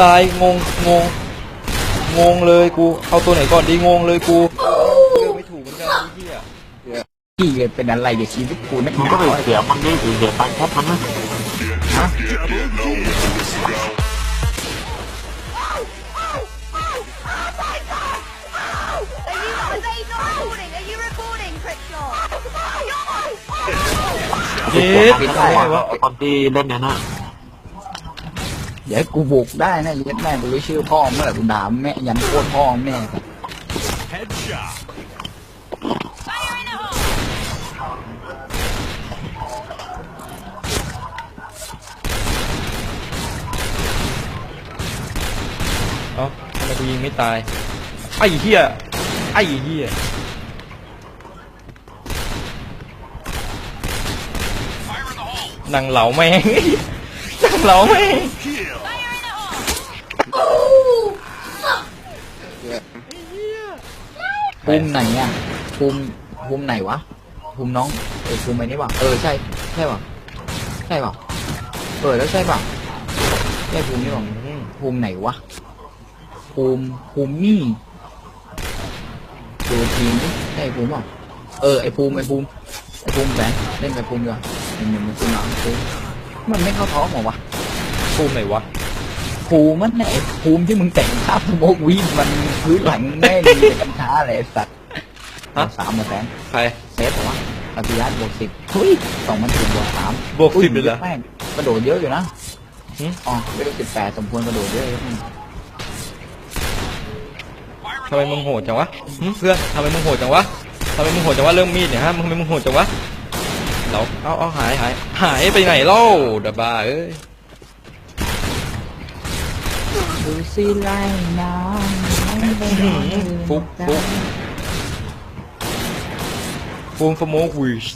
ตายงงงงงงเลยกูเอาตัวไหนก่อนดีงงเลยกูเลือกไม่ถูกเหมือนกันไอ้เหี้ยพี่เป็นอะไรกับชีวิตกูนักมึงหก็นาไปเสียมันดิเสียตังค์แคปมันนะฮะ Are you, are they not recording? Are you recording, Crickshaw? เย็ดทำไงวะไอ้คนที่เล่นเนี่ยนะ เดี๋ยวกูบุกได้นะยัดแม่กูรู้ชื่อพ่อเมื่อไหร่กูด่าแม่ยันโคตรพ่อแม่เอ้าทำไมกูยิงไม่ตาย ไอ้เหี้ย ไอ้เหี้ยนังเหลาแม่ง เหลาแม่งภูมิไหนอะภูมิภูมิไหนวะภูมิน้องเออภูมิไอ้นี่วะเออใช่ใช่ปะใช่ปะเออแล้วใช่ปะใช่ภูมินี่ปะอืมภูมิไหนวะภูมิภูมินี่ดูทีมดิใช่ภูมิเปล่าเออไอภูมิไอภูมิไอภูมิแสนเล่นกับภูมิดีกว่าเล่นกับภูมิหลังภูมิ มันไม่เข้าท้องเหรอวะภูมิไหนวะภูมิมันเนี่ยไอ้ภูมิที่มึงแต่งภาพสโมกวีดมันพื้นหลังแม่งมีกัญชาอะไรไอ้สัตว์ฮะ สามหมดแสนใคร เซฟเหรอวะปฏิยัติบวกสิบทุยสองมันถึงบวกสามบวก10เลยเหรอแม่งกระโดดเยอะอยู่นะหึ อ๋อไม่ได้สิบแปดสมควรกระโดดเยอะอยู่ทำไมมึงโหดจังวะหึเพื่อนทำไมมึงโหดจังวะทำไมมึงโหดจังวะเรื่องมีดเนี่ยฮะมึงทำไมมึงโหดจังวะ เราเอาเอาหายหายหายไปไหนเล่าเดาบ้าเอ้ยดูสิไล่น้ำอื้อหือฟุกฟุกฟูมฟโมกวิช